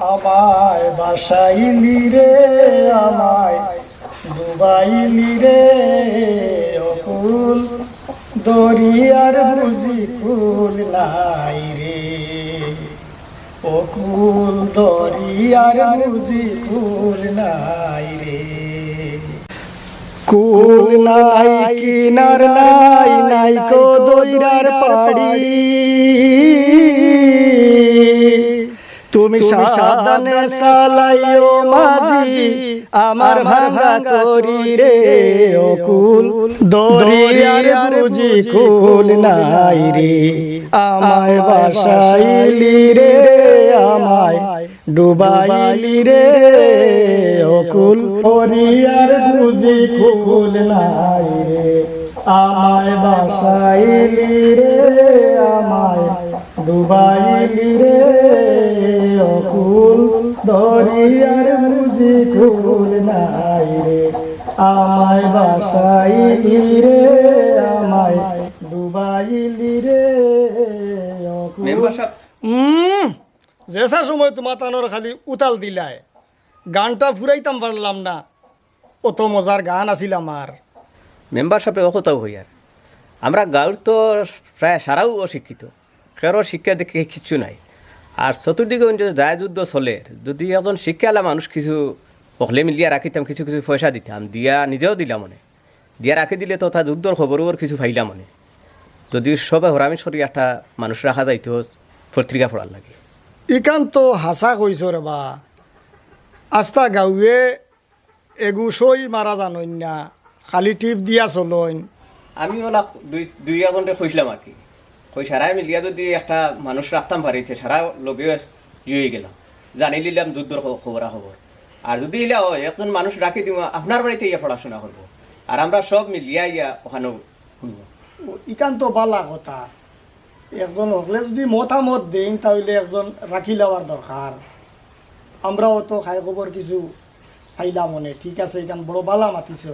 আমায় বাসাইলি রে আমায়, ডুবাইলি রে অকুল। দরিয়ার বুঝি কুল নাই রে। অকুল, দরিয়ার বুঝি কুল নাই রে। কুল নাই, কিনার নাই নাই কো দইরার পাড়ি। তুমি সাবধানে সালাইও মাঝি আমার ভাঙা করি রে অকুল। দরিয়ার বুঝি কুল নাই রে। আমায় বাসাইলি রে আমায় ডুবাইলি রে অকুল। দরিয়ার বুঝি কুল নাই রে। আমায় বাসাইলি রে আমায় ডুবাইলি রে অকুল দরিয়ার বুঝি কুল নাই রে। আমায় বাসাইলি রে আমায় ডুবাইলি রে সাহেব। যেসা সময় তোমার তানোর খালি উতাল দিলায় গানটা ফুরাইতাম পারলাম না। অত মজার গান আছিল আমার। মেম্বার সাহেবের অকতাও হই আর আমরা গাঁর তো প্রায় সারাও অশিক্ষিত। কারও শিক্ষা দেখে কিচ্ছু নাই। আর চতুর্দিকে যায় যুদ্ধ চলে যদি একজন শিক্ষালা মানুষ কিছু অকলে মিলিয়া রাখিতাম কিছু কিছু পয়সা দিতাম দিয়া নিজেও দিলাম মনে। দিয়া রাখি দিলে তো তা যুদ্ধর খবরও কিছু ফাইলাম মনে। যদি সবে হরামি সরি একটা মানুষ রাখা যাইতো পত্রিকা পড়ার লাগে। ইকান তো হাসা কইছ রে বা আস্তা গাঁৱে এগুচই মারা জানইন না খালি টিপ দিয়া চলইন। আমি ওলা দুই দুই এজনকে কইছিলাম আর কি কই সারাই মিলিয়া যদি একটা মানুষ রাখতাম পারিতে সারা লগে ইয়ে গেলাম জানি নিলাম যুদ্ধর খবরা খবর। আর যদি ইলা হয়, একজন মানুষ রাখি দিব আপনার বাড়িতে ইয়া পড়াশোনা করব। আর আমরা সব মিলিয়া ইয়া ওখানে শুনব। ইকান তো বালা কথা। একজন হকলে যদি মতামত দেন তাহলে একজন রাখি লওয়ার দরকার। আমরাও তো খাই খবর কিছু পাইলাম মনে। ঠিক আছে এখান বড় বালা মাতিছ।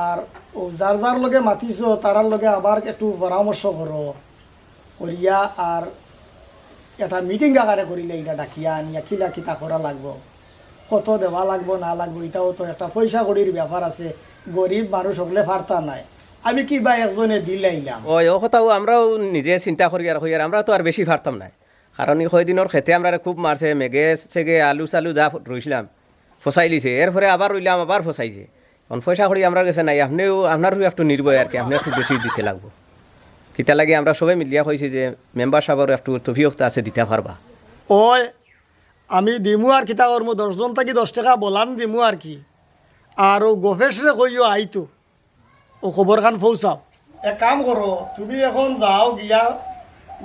আর ও যার যার লগে মাতিছ তারার লগে আবার একটু পরামর্শ করো করিয়া আর এটা মিটিং আকারে করিলে এটা ডাকিয়া আনিয়া কিলা কিতা করা লাগবো? কত দেওয়া লাগবো, না লাগবো, এটাও তো একটা পয়সা কড়ির ব্যাপার আছে। গরিব মানুষ হকলে ফারতা নাই। আমি কি বা একজনে দিলাইলাম? ওই ও কথাও আমরাও নিজে চিন্তা করি আর হই আর আমরা তো আর বেশি পারতাম না কারণ এই দিনের খেতে আমরা খুব মারছে মেঘে সেগে আলু চালু যা রইছিলাম ফসাই লিছে এরপরে আবার রইলাম আবার ফসাইছে কারণ পয়সা করি আমরা কাছে নাই। আপনিও আপনারও একটু নির্ভয় আর কি। আপনি একটু বেশি দিতে লাগবো। কিতা লাগে আমরা সবাই মিলিয়া কইছি যে মেম্বার সাহেবের একটু তফিয়ত আছে, দিতে পারবা ওই আমি দিমু আর কিতা করব দশজন থাকি দশ টাকা বলান দিমু আর কি? আর ও গফেসরে কইও আইতো ও খবর খান পৌঁছাও এক কাম করো তুমি এখন যাও গিয়া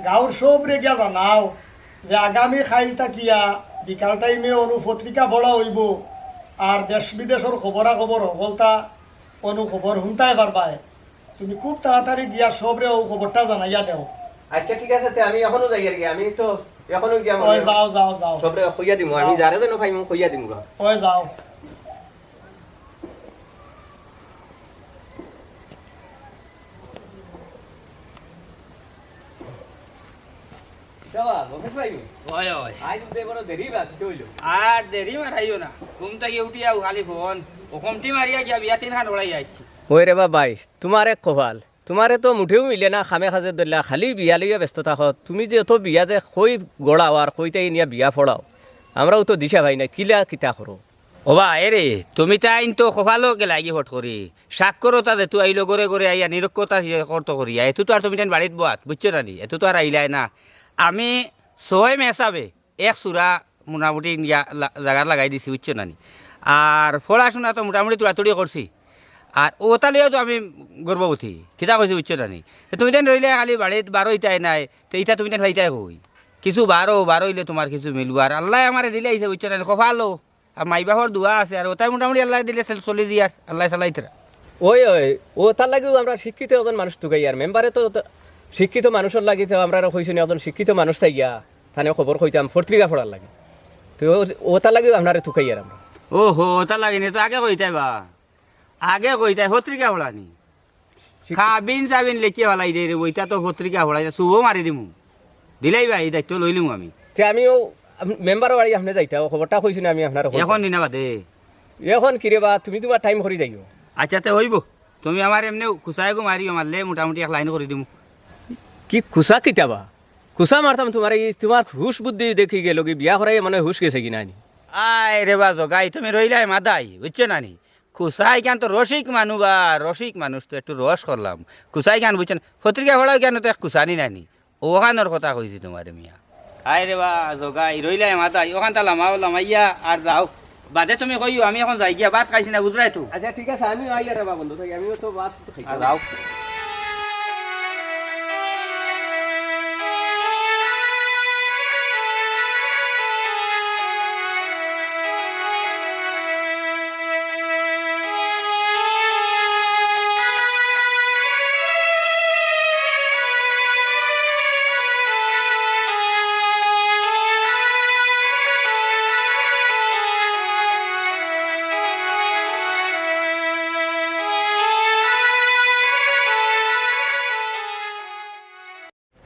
গাঁর সবরে গিয়া জানাও যে আগামী খাইল থাকিয়া বিকাল টাইমে অনু পত্রিকা পড়া হইব আর দেশ বিদেশের খবরা খবর সকলতা অনু খবর শুনতাই পারবাই তুমি খুব তাড়াতাড়ি গিয়া সবরে ও খবরটা জানাইয়া দেও। আচ্ছা ঠিক আছে আমি এখনও যাই আর কি আমি তো এখনও গিয়া ওই যাও যাও যাও। সবরে কইয়া দিমু আমি যারে যেন পাইমু কইয়া দিমু ওই যাও। আর দেরি মারাইও না। ঘুম থেকে উঠিয়া খালি ফোন। ওখমটি মারিয়া গিয়া বিয়া তিন হাত ওড়াই যাচ্ছি ওই রে বাবাই তোমার এক কপাল তোমারে তো মুঠেও মিলে না খামে খাজে ধরলা খালি বিয়া লইয়া ব্যস্ত থাকো। তুমি যে অত বিয়া যে কই গড়াও আর কইতাই নিয়া বিয়া ফড়াও আমরাও তো দিশা ভাই না কিলা কিতা করো ওবা এরে তুমি তো আইন তো কপালো কে লাগি হট করি সাক্ষর তাতে তুই আইলো করে করে আইয়া নিরক্ষতা কর্ত করি এতো তো আর তুমি বাড়িত বাত বুঝছ না নি? এতো তো আর আইলাই না। আমি ছয় মেসাবে এক চূড়া মোটামুটি জাগাত লাগাই দিছি বুঝছ না নি? আর পড়াশোনা তো মোটামুটি তুড়াতুড়ি করছি আর ওটা লিয়েও তো আমি গর্ভবতী। কিতা কৈছো বুঝছ না তুমি তেন রইলে খালি বাড়িত বারো ইটাই নাই তো ইটা তুমি তেন ভাইটাই কই কিছু বারো বারো হইলে তোমার কিছু মিলবো। আর আল্লাহ আমার দিলে আইসে বুঝছ না কফালো। আর মাই বাবার দোয়া আছে আর ওটাই মোটামুটি আল্লাহ দিলে চল- দিয়ে আল্লাহ চালাইতরা ওই ওই ও তার লাগেও আমরা শিক্ষিত একজন মানুষ তুকাই আর মেম্বারে তো শিক্ষিত মানুষের লাগি তো আমরা কইছি একজন শিক্ষিত মানুষ চাইয়া থানে খবর কইতাম পত্রিকা পড়ার লাগে। তো ও- ও তার লাগেও আপনারে তুকাই আর আমরা ও হো ওটা লাগেনি তো আগে কইতাই বা। আগে কইতাই পত্রিকা হলানি খাবিন চাবিন লেখিয়ে ভালাই দে ওইটা তো পত্রিকা হলাই শুভ মারি দিমু দিলাই ভাই দায়িত্ব লইলিমু আমি তে আমিও মেম্বার বাড়ি আপনি যাইতে খবরটা কইছি না আমি আপনার এখন দিনা বাদে এখন কিরে বা তুমি তোমার টাইম করে যাইও আচ্ছা তে হইব তুমি আমার এমনি খুচাই গো মারি মারলে মোটামুটি এক লাইন করে দিমু কি খুসা কিতাবা খুসা মারতাম তোমার এই তোমার হুশ বুদ্ধি দেখি গেল কি বিয়া করাই মানে হুশ গেছে কিনা নি আয় রে বা জগাই তুমি রইলাই মাদাই বুঝছ না নি খুসাই কেন তো রসিক মানু বা? রসিক মানুষ তো একটু রস করলাম। খুসাই কেন বুঝছেন? না পত্রিকা হলাও কেন তো খুসানি নানি ওখানোর কথা কইছি তোমার মিয়া। আয় রে বা জগাই রইলাই মাদাই ওখান তালা লামাও লামাইয়া আর যাও বাদে তুমি কইও আমি এখন যাই গিয়া ভাত খাইছি না বুঝরাই তো। আচ্ছা ঠিক আছে আমিও আইয়া রে বা বন্ধু আমিও তো বাদ খাই যাও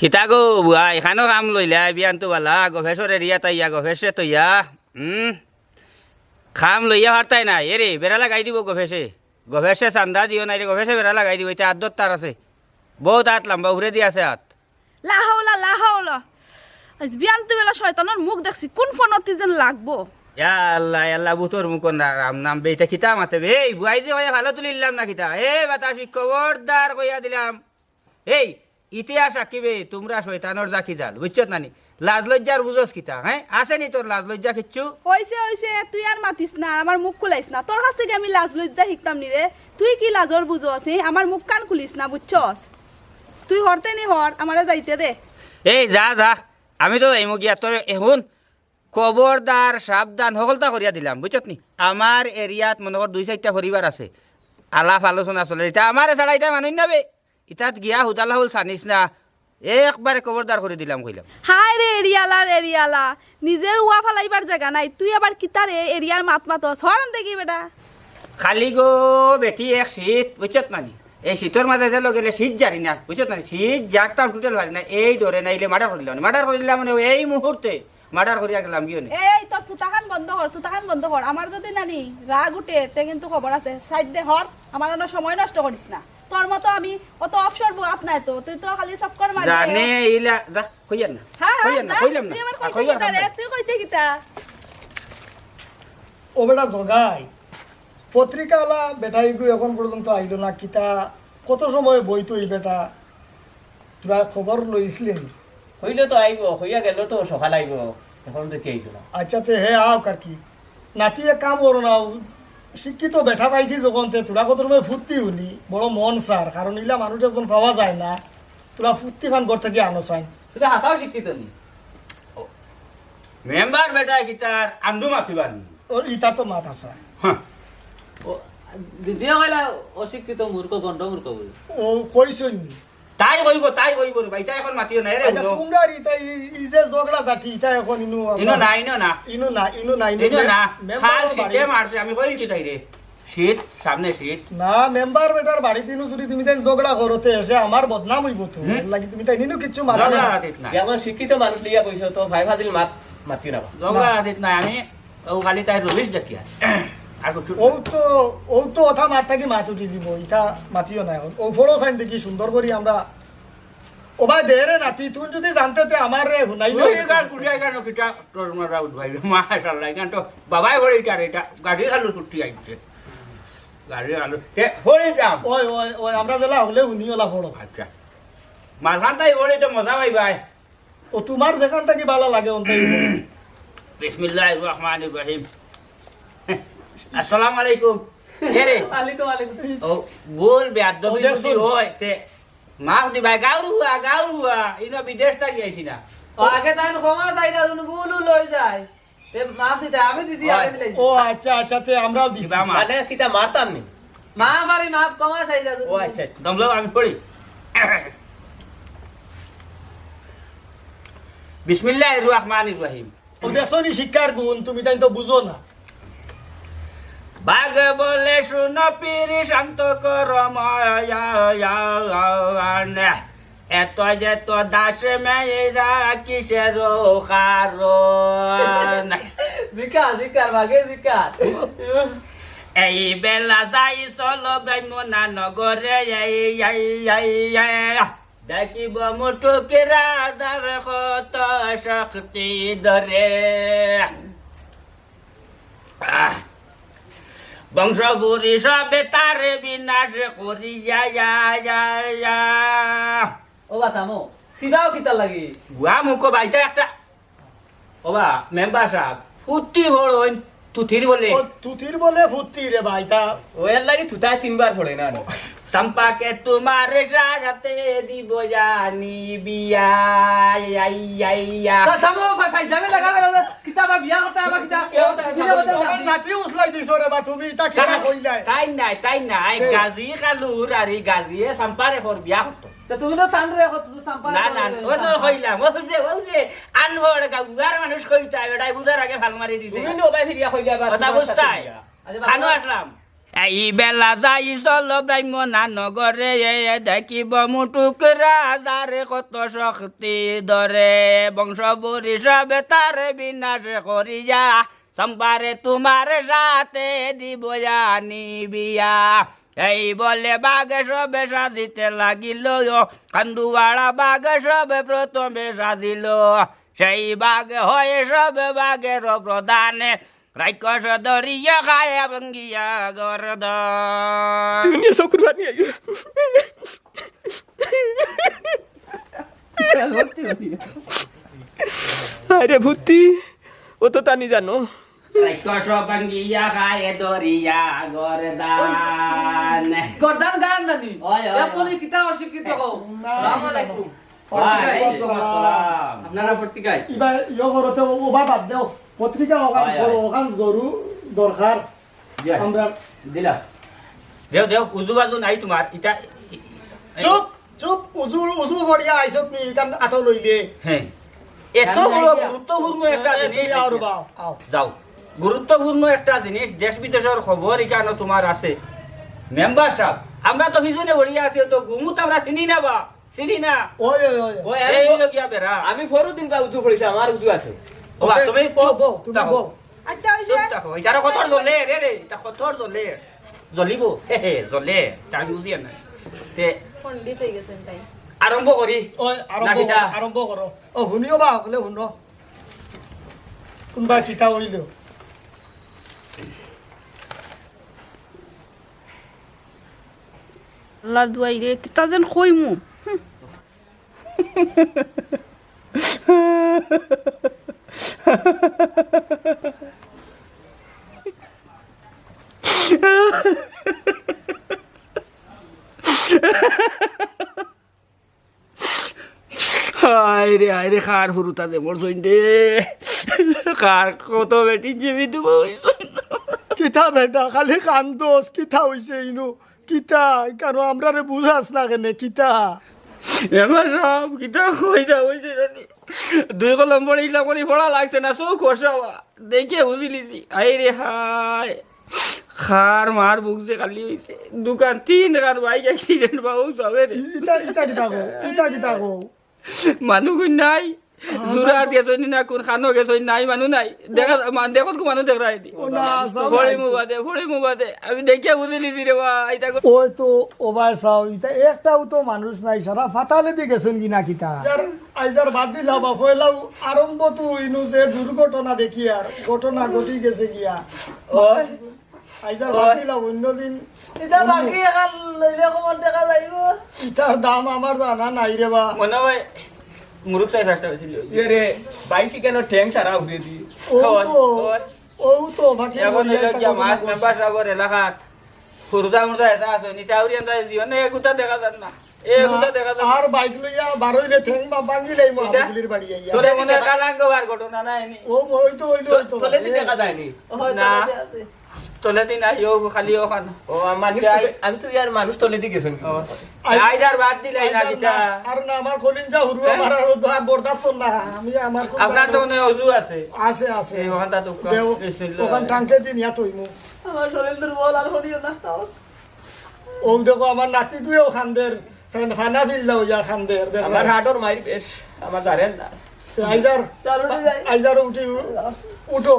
কিতা গো বুয়া এখানো কাম লইলা বিয়ান তো বালা গভেশ্বর এরিয়া তৈয়া গভেশে তৈয়া হুম খাম লইয়া হারতাই না এরে বেড়া লাগাই দিব গভেশে গভেশে চান্দা দিও নাই রে গভেশে বেড়া লাগাই দিব এটা আদত তার আছে। বহুত হাত লম্বা উড়ে দি আছে হাত লাহাওলা লাহাওলা আজ বিয়ান্তি বেলা শয়তানের মুখ দেখছি কোন ফোনতি যেন লাগবো? ইয়া আল্লাহ আল্লাহ বুতর মুকন রাম নাম বে এটা কিতা মাতে বে? বুয়াই যে ভালো তুলিলাম না কিতা? এ বাতাসি খবরদার কইয়া দিলাম। এই ইতিহাস আঁকিবে তোমরা শয়তানোর জাকি জাল বুঝছত নানি? লাজ লজ্জার বুঝস কিতা হ্যাঁ আছে নি তোর লাজ লজ্জা কিচ্ছু? হইছে হইছে তুই আর মাতিস না আমার মুখ খুলাইস না। তোর কাছ থেকে আমি লাজ লজ্জা শিখতাম নি রে তুই কি লাজর আছে? আমার মুখ কান খুলিস না বুঝছস? তুই হরতে নি হর আমারে যাইতে দে। এই যা যা। আমি তো এই গিয়া তোর এখন খবরদার সাবধান সকলতা করিয়া দিলাম বুঝছত নি? আমার এরিয়াত মনে কর দুই চারটা পরিবার আছে। আলাপ আলোচনা চলে এটা আমার ছাড়া এটা মানুষ নাবে। ইতাত গিয়া হুদালা হল চানিস না। একবারে খবরদার করে দিলাম কইলাম। হাই রে এরিয়ালার এরিয়ালা নিজের উয়া ফালাইবার জায়গা নাই তুই আবার কিতার এরিয়ার মাত মাতস হর দেখি বেটা। খালি গো বেটি এক শীত বুঝছত নানি। এই শীতের মাঝে যে গেলে শীত জারি না বুঝছত না শীত জারতাম টুটেল পারি না এই ধরে নাইলে মার্ডার করিলাম মার্ডার করিলাম মানে এই মুহূর্তে মার্ডার করিয়া গেলাম গিয়ে এই তোর তুতাখান বন্ধ কর তুতাখান বন্ধ কর আমার যদি নানি রাগ উঠে তে কিন্তু খবর আছে। সাইড দে হর আমার সময় নষ্ট করিস না। তোর মতো আমি অত অফসর বাপ নাই তো তুই তো খালি মারি জানে ইলা যা কইয়ার না। হ্যাঁ হ্যাঁ কইয়ার না কইলাম না। তুই আমার কইতে কইবার রে না। তুই কইতে কিতা ও বেটা জগাই পত্রিকাওয়ালা বেটাই গো এখন পর্যন্ত আইলো না কিতা। কত সময় বই তো এই বেটা? তোরা খবর লইছিলেন হইলে তো আইব হইয়া গেল তো সকাল আইব। এখন তো কে না। আচ্ছা তে হে আও কার কি নাতি এক কাম করো না শিক্ষিত বেঠা পাইছি যখন তে তোরা কত সময় ফুর্তি হলি বড় মন সার কারণ ইলা মানুষ যখন পাওয়া যায় না তোরা ফুর্তি খান ঘর থেকে আনো চাই সেটা হাসাও শিক্ষিত নি? মেম্বার বেটা গিটার আন্দু মাতিবার নি? ওর ইটা তো মাত আছে হ্যাঁ দিদিও কইলা অশিক্ষিত মূর্খ গণ্ড মূর্খ বলে। ও কইছই তাই কইব তাই কইব রে ভাইটা এখন মাতিও নাই রে আচ্ছা। তোমরা আর ইটা ই- ই যে জগড়া জাতি ইটা এখন ইনু ইনো না ইনো না। ইনু না ইনু না ইনো না। খাল শীতে মারছে আমি কইছি তাই রে। শীত সামনে শীত। না মেম্বার বেটার বাড়িতে ইনু যদি তুমি তাই ঝগড়া করতে এসে আমার বদনাম হইব তো? লাগি তুমি তাই নিনু কিচ্ছু মারো না। এখন শিক্ষিত মানুষ লিয়া কইছো তো ভাই ভাদিল মাত মাতি না। জগা হাতিত নাই আমি ও খালি তাই রবিশ দেখিয়া। কিছু ও তো ও তো কথা মাত থাকি মাত উঠি যাব ইটা মাতিও না এখন ও ফলো সাইন দেখি সুন্দর করি আমরা ও ভাই দে রে নাতি তুই যদি জানতে তে আমার রে হুনাইলে ওই গান কুড়িয়াই গান কিটা তোর মারা উঠবাই মাশাআল্লাহ গান তো বাবাই হরে এটা এটা গাড়ি খালু ছুটি আইছে গাড়ি খালু তে হরে যাম। ওই ওই ওই আমরা জেলা হলে হুনি ওলা ফলো আচ্ছা। মাঝখান তাই হরে তো মজা ভাই ও তোমার যেখান থেকে ভালো লাগে অন্তাই। বিসমিল্লাহির রহমানির রহিম আসসালামু আলাইকুম। কে রে? আলিকুম আলিকুম ও বল বেয়াদবি যদি হয় তে। মা দি ভাই গাউরু হুয়া গাউরু হুয়া ইনো বিদেশ থাকি আইছি না। ও আগে তাই ক্ষমা চাই না তুমি বুলু লই যায়। তে মাফ দিতে আমি দিছি আগে দিলাই ও আচ্ছা আচ্ছা তে আমরাও দিছি। মানে কিতা মারতাম নি? মা বাড়ি মাফ ক্ষমা চাই না ও আচ্ছা আচ্ছা। দমলো আমি পড়ি বিসমিল্লাহির রহমানির রহিম ও দেখছ নি শিক্ষার গুণ তুমি তাই তো বুঝো না। বাঘ বলে শুনো পিরি শান্ত কর এত যে তো দাস মেয়েরা কিসের কারণ? এই বেলা যাই চলো ব্রাহ্মণা নগরে। দেখিব মুটুকে রাধার কত শক্তি ধরে। আহ, বংশপুরী সবে তার বিনাশ করি যা যা যা যা ও বাতামো সিবাও কিতা লাগি। গুয়া মুখ বাইতে একটা ওবা মেম্বার সাহেব ফুটি হল তুথির বলে। তুথির বলে ফুটি রে ভাই তা। ও এর লাগি তুতায় তিনবার পড়ে না? সম্পাকে তোমার সাজাতে দিব জানি বিয়া। বিয়া করতে আবার কিতা? বিয়া করতে আমার নাতি উসলাই দিছ রে বা তুমি তা কিনা কইলাই তাই নাই তাই নাই। গাজি কালুর আর গাজিয়ে সম্পারে কর বিয়া করতো তুমি তো টান রে কত সাম্পা না না ও তো হইলাম ও যে ও যে। গাউয়ার মানুষ কইতা এটাই বুঝার আগে ভালো মারি দিছে। তুমি নবাই ফিরিয়া কইলে আবার কথা বুঝতাই খানো আসলাম। এই বেলা যাই চল ব্রাহ্মণা নগরে দেখিব মুটুক রাজার কত শক্তি ধরে। বংশ সবে তার বিনাশ করি যা সম্পারে তোমার সাথে দিব জানি বিয়া। এই বলে বাঘ সবে সাজিতে লাগিল, কান্দুয়াড়া বাঘ সবে প্রথমে সাজিল। সেই বাঘ হয়ে সবে বাঘের প্রধানে রাক্ষস দরিয়া খায় ভঙ্গিয়া গরদ তুমি নিয়ে চকুর পানি আইও আরে ভূতি ও তো তানি জানো রাক্ষস ভঙ্গিয়া খায় দরিয়া গরদান গর্দান গান নানি ওই, কিতা অশিক্ষিত কও আসসালামু আলাইকুম। আপনারা পত্রিকায় ইবা ইয় করতে ও বা বাদ দেও পত্রিকা ওখান বড়। ওখান জরু দরকার। আমরা দিলা। দেও দেও উজু বাজু নাই তোমার ইটা চুপ চুপ উজু উজু বড়িয়া আইছত নি কান আত লইলে। হ্যাঁ এত বড় গুরুত্বপূর্ণ একটা জিনিস যাও। গুরুত্বপূর্ণ একটা দেশ বিদেশের খবর এখানে তোমার আছে। মেম্বার সাহেব আমরা তো পিছনে বড়িয়া আছি তো ঘুমুত আমরা চিনি না বা চিনি না। ওই ওই ওই আমি লগিয়া বেড়া আমি ফরো দিন বা উজু করেছি আমার উজু আছে। ওবা, তুমি বৌ, তুমি থাকো। আচ্ছা ওই যে এটার কতর জ্বলে রে রে এটা কতর জ্বলে জ্বলিব হে হে জ্বলে তাই বুঝিয়া নাই। তে পণ্ডিত হয়ে গেছেন তাই। আরম্ভ করি ওই আরম্ভ? আরম্ভ করো ও শুনিও বা হলে শুন। কোনবা কিতা হইল আল্লাহ দুয়াই রে কিতা যেন কইমু হায় রে হায় রে খার ফুরুতা দে মোর সইন দে? খার কত বেটি জীবি দেবো কিতা বেটা খালি কান্দোস কিতা হইছে ইনু? কিতা? কেন আমরা বুঝাস না কেনে কিতা? এবার সব কিতা কইটা হইছে জানি? দুই কলম পড়িলা করি পড়া লাগছে না সব খসাওয়া দেখে বুঝি লিছি আই রে হায় খার মার বুকছে খালি হয়েছে দোকান তিন রান বাইক অ্যাক্সিডেন্ট বা ও যাবে রে মানুষ ইটা গো গো নাই জোৰাত গেছনি না কোন খানো গেছনি নাই মানুহ নাই। দেখা দেখত কো মানুহ দেখা নাই ও না সাও ফড়ি নাই তো। মুবাদে ফড়ি মুবাদে আমি দেখিয়া বুঝি লিছি রে বা এটা ওই তো ওবাই চাও ইটা একটাও তো মানুষ নাই সারা ফাতালে দি গেছেন কিনা কিতা। আইজার বাদ দিলা বা পয়লা আরম্ভ তো ইনু যে দুর্ঘটনা দেখি আর ঘটনা ঘটি গেছে গিয়া। ওই আইজার বাদ দিলা অন্যদিন এটা বাকি এখন লইলে কমন দেখা যাইব। ইটার দাম আমার জানা নাই রে বা। মনে হয় মুরুখ চাই ফার্স্ট হয়েছিল। এ রে বাইক কেন ট্যাঙ্ক সারা উড়িয়ে দি ও তো। ও তো বাকি এখন ঘটনা মেম্বার সাহেবের এলাকাত। ফুরুদা মুরদা এটা আছে নিচাউরি আন্দা দিও না। এগুতা দেখা যান না। আর বাইক লইয়া বারইলে ঠেং বা ভাঙিলেই মো বাড়ি আইয়া। তোরে মনে কালাঙ্গ আর ঘটনা নাই ও ওই তো ওই তো তোলে দেখা যায়নি। না। তোলে দিন আহিও খালি ওখান ও মানুষ আমি তো ইয়ার মানুষ তোলে দি গেছেন আইদার বাদ দিলাই না দিতা আর না আমার কলিন যা হুরুয়া মারার আর বরদাস্ত না। আমি আমার আপনার তো মনে অজু আছে। আছে আছে। এই ওখানটা তো বিসমিল্লাহ। ওখান টাঙ্কে দিন ইয়া আমার শরীর দুর্বল আর হরিও না তাও। ও দেখো আমার নাতি দুয়ে ওখানদের ফানা বিল দাও যা খান দে আমার হাটর মারি বেশ আমার জানেন না। আইজার চল, আইজার উঠি উঠো।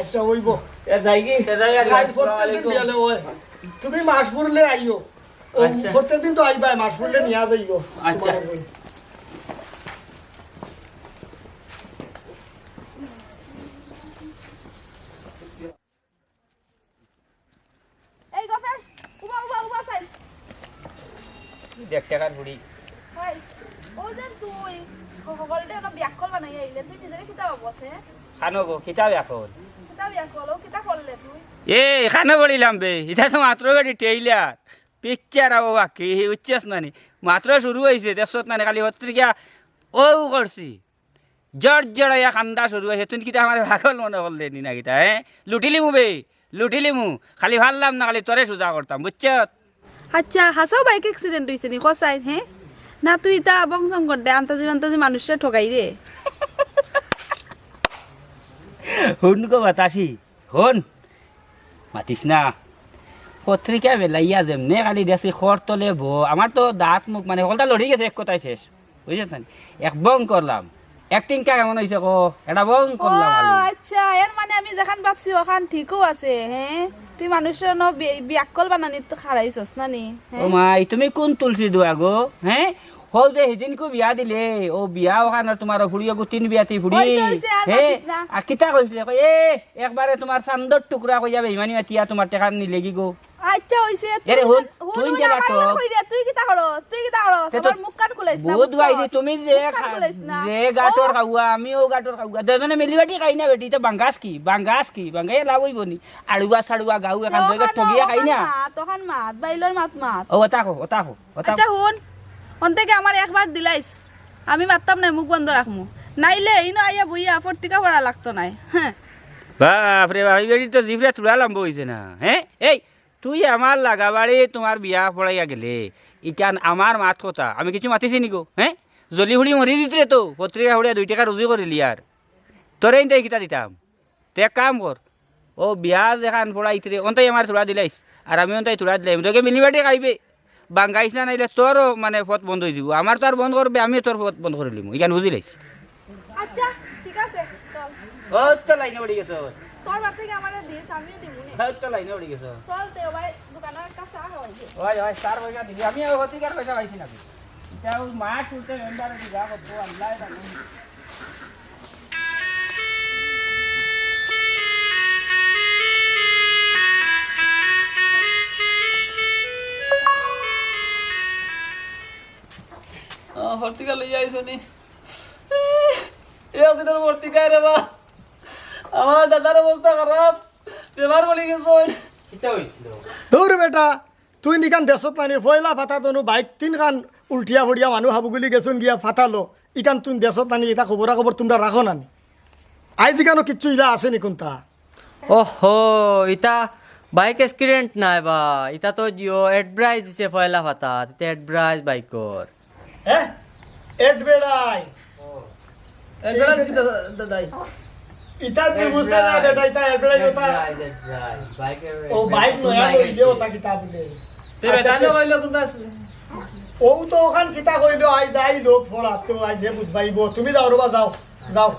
আচ্ছা ওইব প্রত্যেকদিন তুমি মাস পড়লে আইও। ও আচ্ছা। প্রত্যেকদিন তো আইবা মাস পড়লে নিয়া যাইও আচ্ছা। এই গফে উবা উবা উবা সাইড দেখ টাকার বুড়ি। ভাই ও যে তুই সকলতে একটা ব্যাকল বানাই আইলে তুই নিজেরে কিতা বসে খানো গো কিতাব এখন। এ খানো বলিলাম বে, এটা তো মাত্র গাড়ি টেইলার পিকচার আবো বাকি উচ্চস নানি। মাত্র শুরু হয়েছে দেশত নানি, খালি পত্রিকা ও করছি। জর জড়াইয়া কান্দা শুরু হয়েছে তুই কিতা আমার ভাগল মনে করলে নি না কিতা হ্যাঁ লুটিলি বে লুটিলি মু খালি ভাললাম না, খালি তরে সোজা করতাম, বুঝছ? আচ্ছা হাসাও বাইক অ্যাক্সিডেন্ট হয়েছে নি, কসাই হ্যাঁ না, তুই তা বংশং করতে আন্তাজি আন্তাজি মানুষটা ঠকাই রে। হুন গো বাতাসি হন মাতিস না পত্রিকা বেলাইয়া যেমনে খালি দেখছি খর তলে ভ আমার তো দাঁত মুখ মানে হলটা লড়ি গেছে এক কথায় শেষ বুঝেছ এক বং করলাম অ্যাক্টিং কা কেমন হয়েছে কো এটা বং ও করলাম খালি। আচ্ছা এর মানে আমি যেখান ভাবছি ওখান ঠিকও আছে হ্যাঁ তুই মানুষের ন ব্যাকল বানানি তো খারাইছস না নি ও মাই তুমি কোন তুলসী দোয়া গো হ্যাঁ হল যে সেদিনকো বিয়া দিলে ও বিয়া ওখানে তোমার গো তিন বিয়াতি হইছে, হে কিতা কইছিলে কই এ একবারে তোমার চান্দর টুকরা কই যাবে ইমানি মাতিয়া তোমার টেকা নিলে কি গো। আচ্ছা হইছে হুন, তুই যে তুই তুই তোমার মুখ কাট না বহুত? তুমি যে। যে গাটর খাওয়া আমিও গাটর খাওয়া। দুজনে মিলি বাটি খাই না বেটি তো বাঙ্গাস কি? বাঙ্গাস কি? বাঙ্গাই লাভ হইব নি? আড়ুয়া সাড়ুয়া গাউ এখান দুইটা ঠগিয়া খাই না? ওখান মাত, বাইলর মাত মাত। ও ওটা কো ওটা কো আচ্ছা হুন অন থেকে আমার একবার দিলাইস। আমি মারতাম না মুখ বন্ধ রাখমু। নাইলে এই না আইয়া বইয়া ফর্তিকা পড়া লাগতো নাই হ্যাঁ। বাপরে বাপ বেটি তো জিভরে তুলা লাম্ব হইছে না হ্যাঁ? এই, তুই আমার লাগাবাড়ি তোমার বিয়া পড়াইয়া গেলে, ইকান আমার মাত কথা, আমি কিছু মাতিছি নিকো হ্যাঁ? জলি হুড়ি মরি দিতে তো, পত্রিকা হুড়িয়া দুই টাকা রুজি করিলি আর তোরে ইনতে কিতা দিতাম। তে কাম কর ও বিয়া দেখান পড়াইতে অন্তাই আমার তোরা দিলাইস আর আমি অন্তাই তোরা দিলাম তোকে মিলিবাটি খাইবে বাঙ্গাইস না নাইলে তোরও মানে পথ বন্ধ হয়ে দিব আমার তো আর বন্ধ করবে আমিও তোর পথ বন্ধ করে দিম ইকান বুঝিলাইস আচ্ছা ঠিক আছে চল। ও তো লাইনে পড়ি গেছ তোর বাপ থেকে আমার দিস আমিও দিব নি। ও তো লাইনে পড়ি গেছ চল তে ভাই দোকানের কাছে আগে হইছে ওই ওই চার পয়সা দিবি। আমি পয়সা পাইছি এটা ওই উঠতে মেম্বারে দিবা। করব আল্লাহ ভর্তিকা লই আইছো নি একদিনের ভর্তিকা রে বা আমার দাদার অবস্থা খারাপ। বেমার বলি গেছো দৌড় বেটা তুই নিকান দেশত নানি পয়লা ফাটা তনু বাইক তিন খান উল্টিয়া ফুটিয়া মানুহ হাবুগুলি গেছুন গিয়া ফাটালো। ইকান তুই দেশত নানি এটা খবরা খবর তোমরা রাখো নানি। আইজ ইকানো কিচ্ছু ইলা আছে নি কোনটা ওহো ইতা বাইক এক্সিডেন্ট নাই বা। ইতা তো জিও এডব্রাইজ দিছে পয়লা ফাতা এডব্রাইজ বাইকর হ্যাঁ কি দাদাই? তুই বুঝতে না বেটা ইটা এড বেড়াই ও বাইক নয়া লই যে ওটা কিতাব তে কইলো কোনটা ও তো ওখান কিতা কইলো আই যাই লোক ফোড়া তো আই যে বুঝবাইব তুমি যাও রবা যাও যাও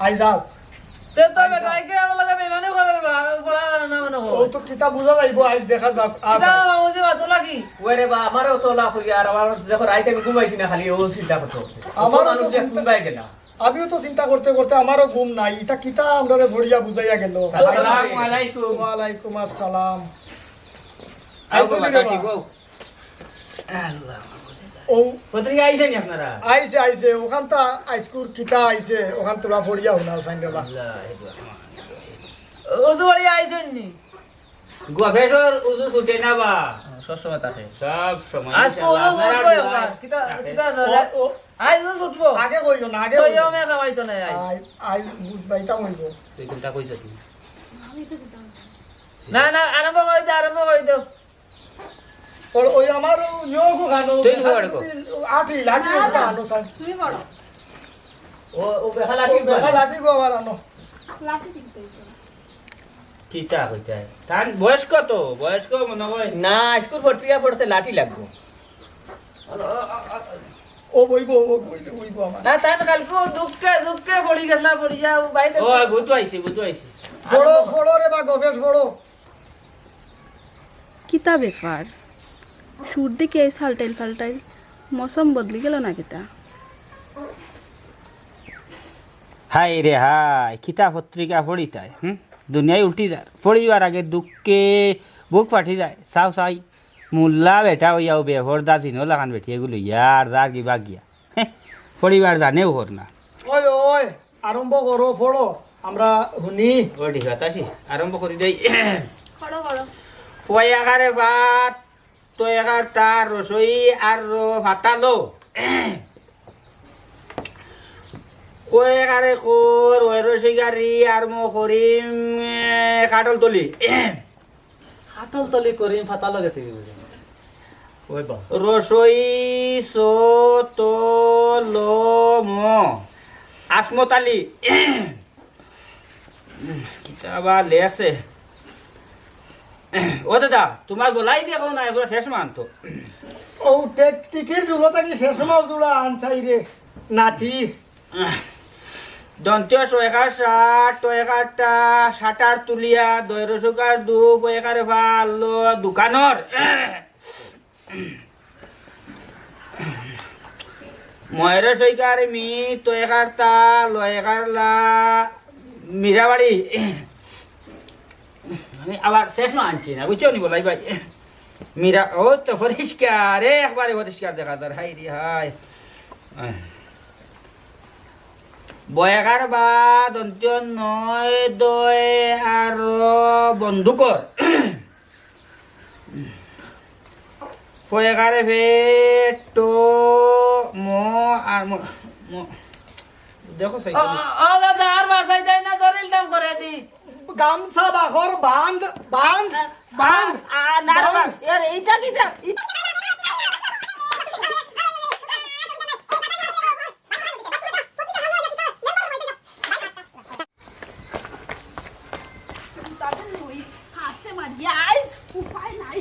আই যাও। তে তো বেটাইকে আমার লাগে বেমানে করার পড়া না মনে ও তো কিতা বুঝা যাইব আইজ দেখা যাক আ মামুজি বাতলা কি? ওরে বা আমারও তো লাভ হইয়া আর আমার যখন রাইতে আমি ঘুমাইছি না খালি ও চিন্তা করতো আমারও তো চিন্তা- ঘুমাই গেলা। আমিও তো চিন্তা করতে করতে আমারও ঘুম নাই। এটা কিতা আমরা ভরিয়া বুঝাইয়া গেল। আসসালামু আলাইকুম। আইসো বা? ও পত্রিকা আইছে নি আপনারা? আইছে আইছে ওখানটা আইসকুর কিতা আইছে ওখান তোরা ভরিয়া হনাও সাইন দেবা। ওজু বাড়ি আইছেন নি? গভেশ উজু ছুটে না বা? সব সময় থাকে সব সময়। আজকে ওজু উঠবো একবার কিটা কিটা ও- ও, আজ ওজু উঠবো আগে কইও না আগে কইও। মে কামাইতো না আজ আই। আই বুঝবাইতাম হইব তুই কোনটা কইছ তুই না না আরম্ভ করে দে আরম্ভ করে দে। ওই আমার যোগ গানো তুই। আটি তুমি ও গো আমার আনো কিতা কইতাই তার বয়স কত বয়স মনে হয় না স্কুল পত্রিকা পড়তে লাঠি লাগবো ও বইব ও বইলে বইব আমার না তাই কালকে দুঃখে দুঃখে পড়ি গেছিলা পড়ি যাও বাইরে ও বুধু আইছে বুধু আইছে ফোড়ো ফোড়ো রে বা গবেশ ফোড়ো কিতা ব্যাপার সুর দেখে এই ফালটাইল ফালটাইল। মৌসম বদলি গেল না কিতা? হাই রে হাই খিতা পত্রিকা পড়ি তাই হুম? দুনিয়ায় উল্টি যায় পড়িবার আগে দুঃখে বুক ফাটি যায় চাও চাই মোল্লা বেটা হইয়াও বেহর দা চিনো লাখান বেটি এগুলো ইয়ার যা কিবা গিয়া হেহ, পড়িবার জানেও হর না। ওই ওই আরম্ভ করো ফোড়ো আমরা শুনি। ও ঠিক আছে আরম্ভ করি দেই করো করো পয়াকারে ভাত। রসই আর ভাতালো। কয়াকারে কর ওই রসই গাড়ি আর মো করিম কাটল তলি। খাটল তলি করিম ফাতালো গেছে রসই লো মো। আসমতালি। কিতাবা লেছে। ও দাদা তোমার বলাই দিয়ে কোন নাই এগুলো শেষ মান তো ও টেক টিকির জুলো থাকি শেষ মাস জুড়া আনছাই রে নাতি। দন্তীয় ছয়কার ষাট টয়কারটা ষাটার তুলিয়া দৈ রসুকার দু বয়কারে ভালো দোকানৰ মহের সৈকার মি তা লয়কার লা মীরাবাড়ি। আমি আবার শেষ মা আনছি না, বুঝছ নি বলাই ভাই, মীরা, ও তো পরিষ্কার রে একবারে পরিষ্কার দেখা তার হাই রে, হাই। বয়াকার বা দন্তীয় নয়, দয় আর বন্দুকর ফয়াকারে ভেট তো ম আর দেখো সাইকেল ও দাদা, আর বাসাই যাই না ধরিল দাম করে দি। গামছা বাঘর বান্ধ বান্ধ বান্ধ বান্ধ। এইটা কিটা তাদের ওই হাসে মারিয়া আইস উপায় নাই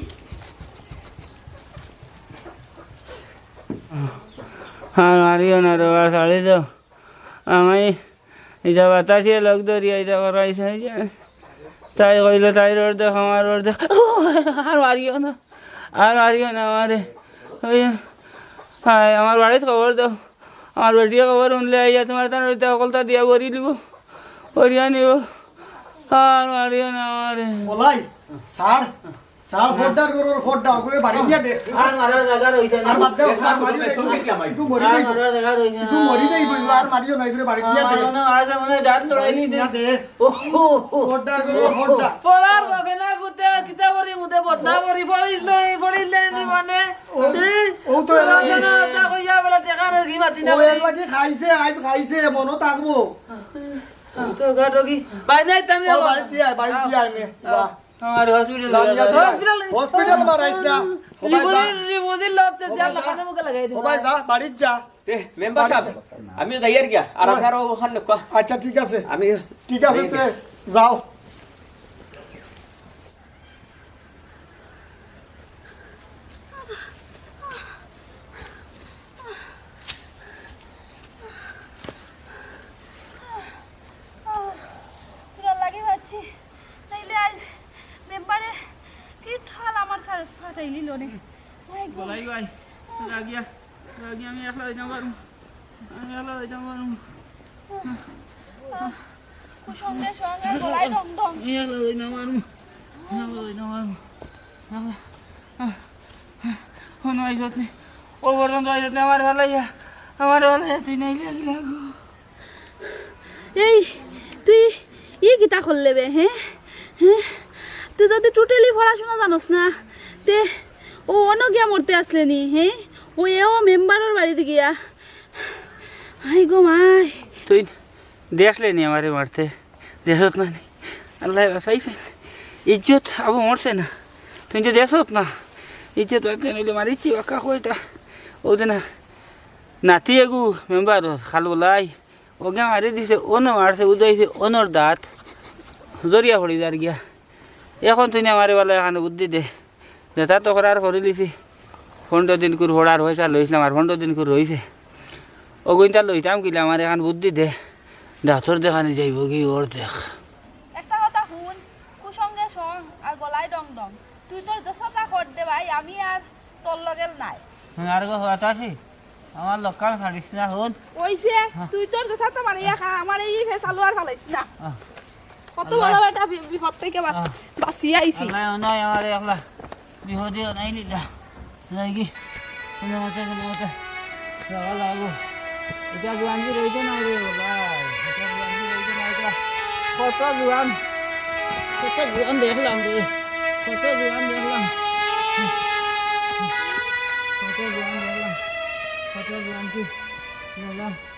আর মারিও না তো আর ছাড়ি দাও আমি তাই কইলো, তাই রোড দেখ, আমার রোড দেখ। আর মারিও না, আর মারিও না আমারে। ওই হাই আমার বাড়িত খবর দাও। আমার বেটিয়ে খবর উনলে আইয়া তোমার তার সকলটা দিয়া ভরি দিব ভরিয়া নিব। আর মারিও না আমারে। বলাই স্যার। স্যার ফোড্ডার করো ফোড্ডা করে বাড়ি দিয়া দে। আর মারার জায়গা রইছে না। আর বাদ দেও আর মারি নাই ইকু মরি আর যাইব মারার জায়গা রইছে না। ইকু মরি যাইব আর মারিও নাই করে বাড়ি দিয়া দে। না আর মনে দাঁত লড়াই দিয়া দে। ও ফোড্ডার করো ফোড্ডা পড়ার বাবে না গুতে কিতা মুতে বদনা করি পড়িস লই পড়িস লই নি মানে ও- তো এরা না তা কইয়া বলে টাকার কি মাতি না ও এর লাগি খাইছে আইজ খাইছে মনো থাকব তো গাটো কি বাই নাই তুমি ও বাড়ি আমার হসপিটাল যা। দে। হসপিটাল হসপিটাল মা না আমি যাই আর গিয়া আর আপনারও ওখানে আচ্ছা ঠিক আছে। আমি ঠিক আছে তে যাও চুলা লাগি পাচ্ছি তাইলে আজ মেম্বারে কি ঠাল আমার স্যার ফাটাইলি লোনে বলাই ভাই লাগিয়া লাগিয়া আমি একলা যাইতাম পারুম। আমি একলা যাইতাম পারুম। সঙ্গে সঙ্গে গলায় ডং ডং আমি একলা যাইতাম পারুম। একলা যাইতাম পারুম। কোনো আইসত নেই ও পর্যন্ত আইসত নেই আমার ভালাইয়া আমার ভালাইয়া তুই নাই লাগিলা এই তুই ই গীতা হ্যাঁ হ্যাঁ তুই যদি টোটালি পড়াশোনা জানোস না তে ও অন্য গিয়া মরতে আসলে নি হ্যাঁ? ও এও মেম্বারের বাড়িতে গিয়া। আই গো মাই তুই দেখলে নি আমারে মারতে? দেখত না নি? আল্লাহ বাসাইছে ইজ্জত আবু মরছে না। তুই তো দেখত না, ইজ্জত বাকি নইলে মারিছি বাক্কা কইটা ওদিন নাতি এগু মেম্বার খাল বলাই ওকে মারি দিছে অন্য মারছে উদয়ছে অনর দাঁত। জরিয়া পড়ি যার গিয়া। এখন তুই আমারে বলে এখানে বুদ্ধি দে। যেটা তো করার করে লিছি পনেরো দিন করে হোড়ার পয়সা লইছিলাম আর পনেরো দিন করে রয়েছে অগুনটা লইতাম কিলে আমার এখন বুদ্ধি দে। ডাক্তর দেখানি যাইব কি ওর দেখ। একটা কথা শুন কুসঙ্গে সং আর গলায় ডং ডং তুই তোর যেসাটা কর দে ভাই আমি আর তোর লগেল নাই। আর গো হতা আমার লোকাল ছাড়িস না হন ওইছে তুই তোর যেসাটা মারিয়া খা আমার এই ফেসালু আর ফালাইছ না আহ। কত বড় একটা বি- বিপদ থেকে বাঁচিয়ে আইছি আল্লাহ নাই আমার একলা 비호대원 아이니다 나기 그냥 어때 그냥 어때 자 올라오고 이따 그안지로 이제 나오래요 봐 이따 그안지로 이제 나오자 버터 그안 버터 그안 내 흘랑 돼 버터 그안 내 흘랑 버터 그안 내 흘랑 버터 그안 내 흘랑